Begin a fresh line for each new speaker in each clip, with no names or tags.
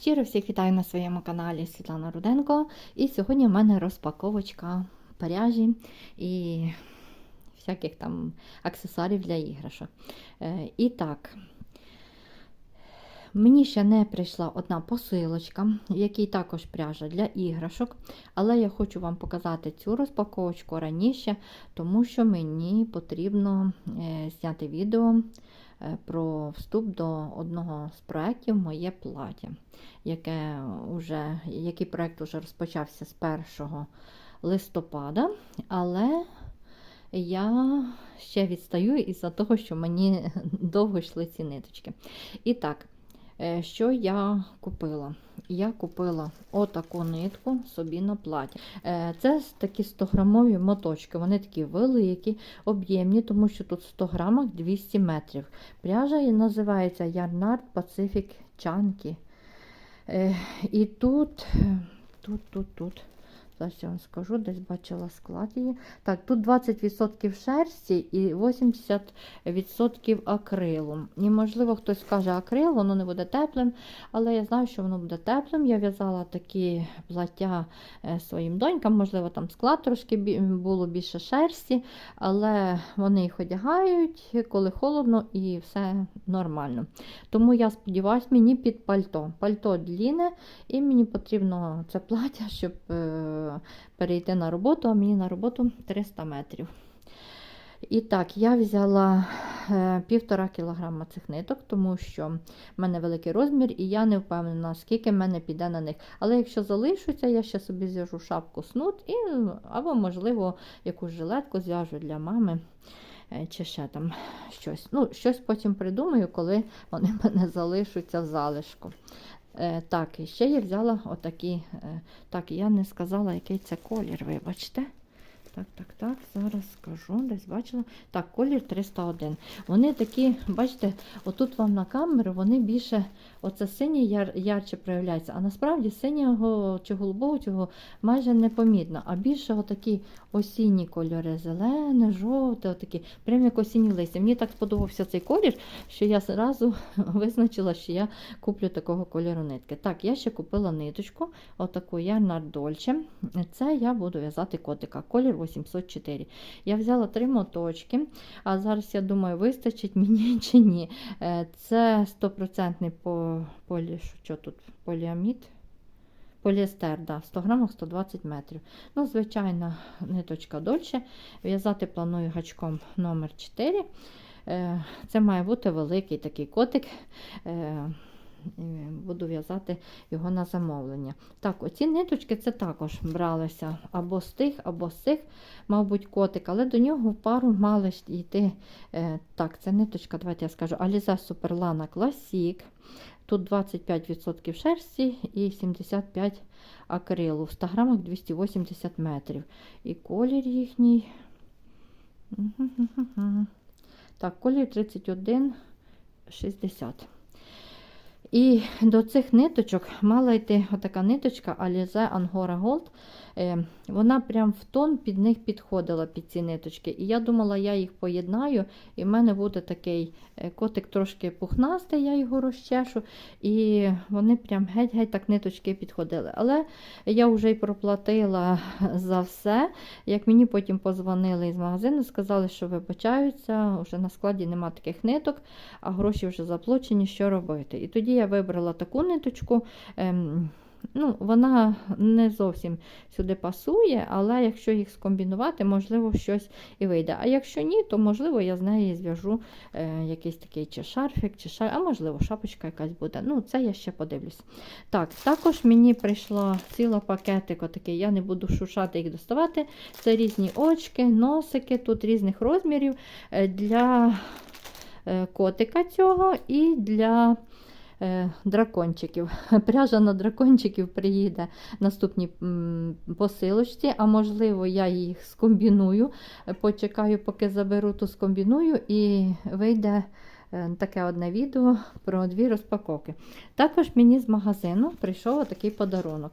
Щиро всіх вітаю на своєму каналі Світлана Руденко. І сьогодні в мене розпаковочка пряжі і всяких там аксесуарів для іграшок. Е, І так, мені ще не прийшла одна посилочка, в якій також пряжа для іграшок. Але я хочу вам показати цю розпаковочку раніше, тому що мені потрібно е, зняти відео про вступ до одного з проєктів Моє плаття, яке вже, який проєкт вже розпочався з 1 листопада, але я ще відстаю із-за того, що мені довго йшли ці ниточки. І так, е, що я купила? Я купила отаку нитку собі на платі. Е, Це такі 100-грамові моточки. Вони такі великі, об'ємні, тому що тут 100 грамах 200 метрів. Пряжа і називається Yarnard Pacific Chunky. Е, І тут, тут, тут, тут. Зараз я вам скажу, десь бачила склад її. Так, тут 20% шерсті і 80% акрилу. І, можливо, хтось скаже акрил, воно не буде теплим, але я знаю, що воно буде теплим. Я в'язала такі плаття е, своїм донькам, можливо, там склад трошки було більше шерсті, але вони їх одягають, коли холодно і все нормально. Тому я сподіваюся, мені під пальто. Пальто дліне, і мені потрібно це плаття, щоб е, перейти на роботу, а мені на роботу 300 метрів. І так, я взяла е, півтора кілограма цих ниток, тому що в мене великий розмір, і я не впевнена, скільки в мене піде на них. Але якщо залишуться, я ще собі зв'яжу шапку снуд, і, або, можливо, якусь жилетку зв'яжу для мами. е, Чи ще там щось. Ну, щось потім придумаю, коли вони в мене залишаться в залишку. Е, так, і ще я взяла отакі. Е, так, я не сказала, який це колір, вибачте. Так, так, так, зараз скажу, десь бачила. Так, колір 301. Вони такі, бачите, отут вам на камеру, вони більше, оце синє яр, ярче проявляється, а насправді синього чи голубого цього майже не помітно. А більше отакі осінні кольори, зелене, жовте, отакі, прям як осінні листя. Мені так сподобався цей колір, що я зразу визначила, що я куплю такого кольору нитки. Так, я ще купила ниточку, отаку Yarnard Dolce. Це я буду в'язати котика. Колір 804. Я взяла три моточки, а зараз я думаю, вистачить мені чи ні. Е, Це 100% по, полі, що тут, поліамід. Поліестер, да, 100 грамах 120 метрів. Ну, звичайна ниточка дольше. В'язати планую гачком номер 4 Е, Це має бути великий такий котик. Буду в'язати його на замовлення. Так, оці ниточки це також бралися або з тих, або з цих, мабуть, котик, але до нього в пару мали йти. Е, так, це ниточка, давайте я скажу, Aliza Superlana Classic. Тут 25% шерсті і 75 акрилу. В 100 грамах 280 метрів. І колір їхній. Так, колір 31,60. І до цих ниточок мала йти отака ниточка Alize Angora Gold. Е, Вона прям в тон під них підходила під ці ниточки. І я думала, я їх поєднаю, і в мене буде такий е, котик трошки пухнастий, я його розчешу. І вони прям геть-геть так ниточки підходили. Але я вже й проплатила за все. Як мені потім позвонили із магазину, сказали, що вибачаються, вже на складі нема таких ниток, а гроші вже заплачені, що робити. І тоді я вибрала таку ниточку. Ем, ну, Вона не зовсім сюди пасує, але якщо їх скомбінувати, можливо, щось і вийде. А якщо ні, то можливо я з неї зв'яжу е, якийсь такий чи шарфік, чи шар... а можливо, шапочка якась буде. Ну, це я ще подивлюсь. Так, також мені прийшла ціла пакетик, отакий, я не буду шушати їх доставати. Це різні очки, носики, тут різних розмірів е, для е, котика цього і для дракончиків. Пряжа на дракончиків приїде наступній м, посилочці, а можливо, я їх скомбіную. Е, Почекаю, поки заберу, то скомбіную і вийде. е, Таке одне відео про дві розпаковки. Також мені з магазину прийшов такий подарунок.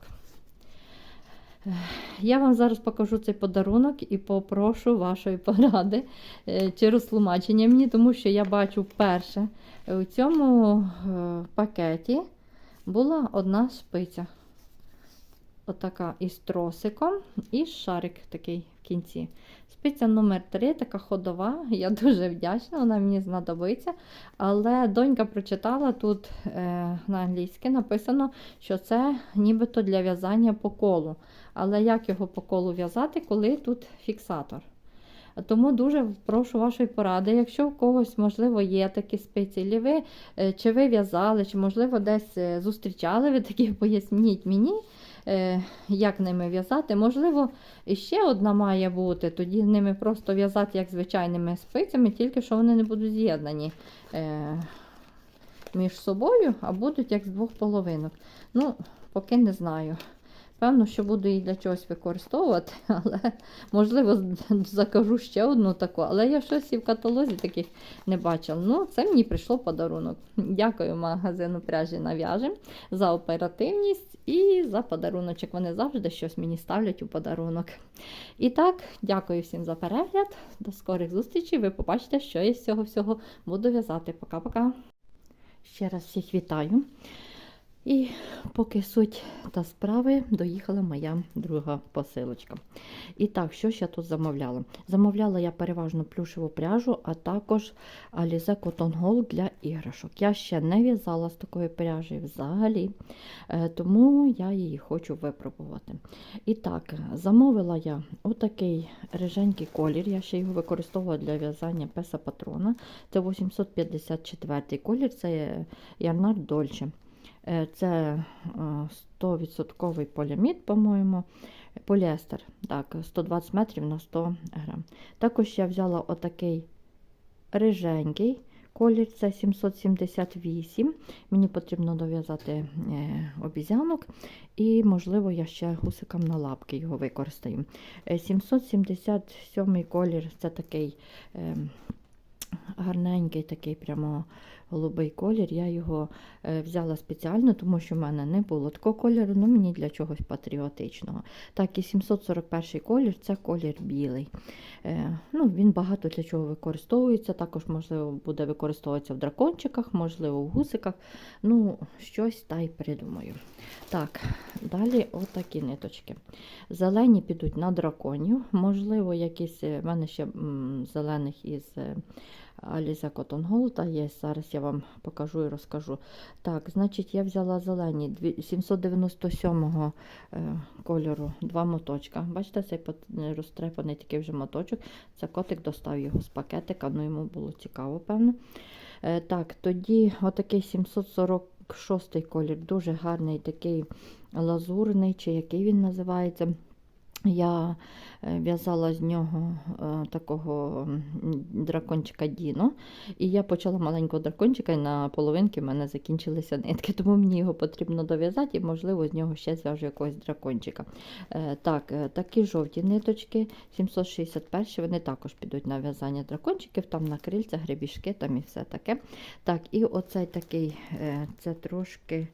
Я вам зараз покажу цей подарунок і попрошу вашої поради е, чи розтлумачення мені, тому що я бачу вперше у цьому е, пакеті була одна спиця. Отака із тросиком, і шарик такий в кінці. Спиця номер 3 така ходова. Я дуже вдячна, вона мені знадобиться. Але донька прочитала тут е, на англійськи написано, що це нібито для в'язання по колу. Але як його по колу в'язати, коли тут фіксатор? Тому дуже прошу вашої поради, якщо у когось, можливо, є такі спиці, ви, е, чи ви в'язали, чи, можливо, десь е, зустрічали ви такі, поясніть мені, як ними в'язати. Можливо, ще одна має бути, тоді ними просто в'язати як звичайними спицями, тільки що вони не будуть з'єднані е, між собою, а будуть як з двох половинок. Ну, поки не знаю. Певно, що буду її для чогось використовувати, але можливо закажу ще одну таку. Але я щось і в каталозі таких не бачила. Ну, це мені прийшло подарунок. Дякую магазину пряжі нав'яжем за оперативність і за подаруночок. Вони завжди щось мені ставлять у подарунок. І так, дякую всім за перегляд. До скорих зустрічей. Ви побачите, що я з цього всього буду в'язати. Пока-пока. Ще раз всіх вітаю. І поки суть та справи, доїхала моя друга посилочка. І так, що ж я тут замовляла? Замовляла я переважно плюшеву пряжу, а також Alize Cotton Gold для іграшок. Я ще не в'язала з такої пряжі взагалі, е, тому я її хочу випробувати. І так, замовила я отакий риженький колір. Я ще його використовувала для в'язання песа патрона. Це 854 колір, це Ярнар Дольче. Е, Це е, 100% поліамід, по-моєму, поліестер. Так, 120 метрів на 100 грам. Також я взяла отакий риженький колір, це 778. Мені потрібно дов'язати е, обізянок, і, можливо, я ще гусикам на лапки його використаю. Е, 777 колір це такий. е, Гарненький такий прямо голубий колір. Я його е, взяла спеціально, тому що в мене не було такого кольору, ну мені для чогось патріотичного. Так, і 741 колір це колір білий. Е, ну, Він багато для чого використовується. Також, можливо, буде використовуватися в дракончиках, можливо, в гусиках. Ну, щось та й придумаю. Так, далі отакі ниточки. Зелені підуть на драконів. Можливо, якісь е, в мене ще зелених із. Alize Cotton Gold є. Зараз я вам покажу і розкажу. Так, значить, я взяла зелені 797 е, кольору два моточка. Бачите, цей розтрепаний такий вже моточок. Це котик достав його з пакетика, ну йому було цікаво, певно. Е, Так, тоді отакий 746 колір, дуже гарний, такий лазурний, чи який він називається. Я е, в'язала з нього е, такого дракончика Діно, і я почала маленького дракончика, і на половинки в мене закінчилися нитки, тому мені його потрібно дов'язати, і, можливо, з нього ще зв'яжу якогось дракончика. Е, Так, такі жовті ниточки, 761, вони також підуть на в'язання дракончиків, там на крильця, гребішки там і все таке. Так, і оцей такий, це трошки,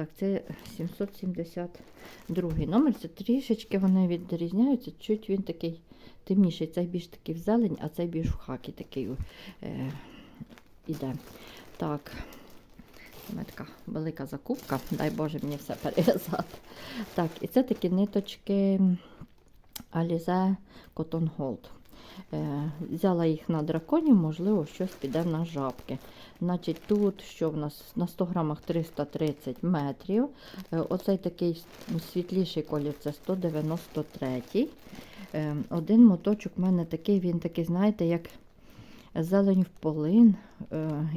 так, це 772 номер, це трішечки вони відрізняються, чуть він такий темніший, цей більш такий в зелень, а цей більш в хакі такий е, іде. Так, мене така велика закупка, дай Боже мені все перев'язати. Так, і це такі ниточки Alize Cotton Gold. Е, взяла їх на драконів, можливо, щось піде на жабки. Значить, тут що в нас на 100 грамах 330 метрів. Е, оцей такий світліший колір це 193. Е, один моточок в мене такий, він такий, знаєте, як зелень в полин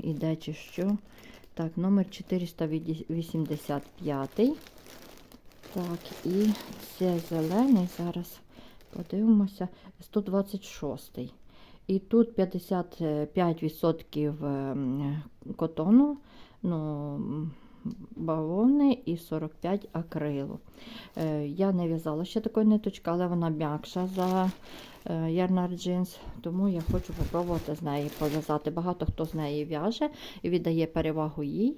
іде чи що. Так, номер 485. Так, і це зелений, зараз подивимося, 126. І тут 55% ем, котону, ну, бавовни і 45 акрилу. Е, Я не в'язала ще такої ниточки, але вона м'якша за е, Ярнар Джинс, тому я хочу спробувати з неї пов'язати. Багато хто з неї в'яже і віддає перевагу їй.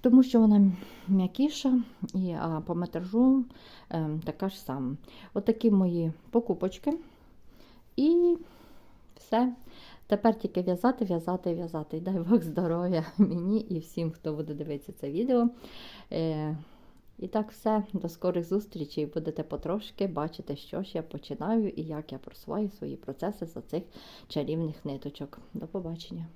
Тому що вона м'якіша, і, а по метражу е, така ж сама. Отакі мої покупочки. І все. Тепер тільки в'язати, в'язати, в'язати. І дай Бог здоров'я мені і всім, хто буде дивитися це відео. Е, і так все, до скорих зустрічей. Будете потрошки бачити, що ж я починаю і як я просуваю свої процеси за цих чарівних ниточок. До побачення!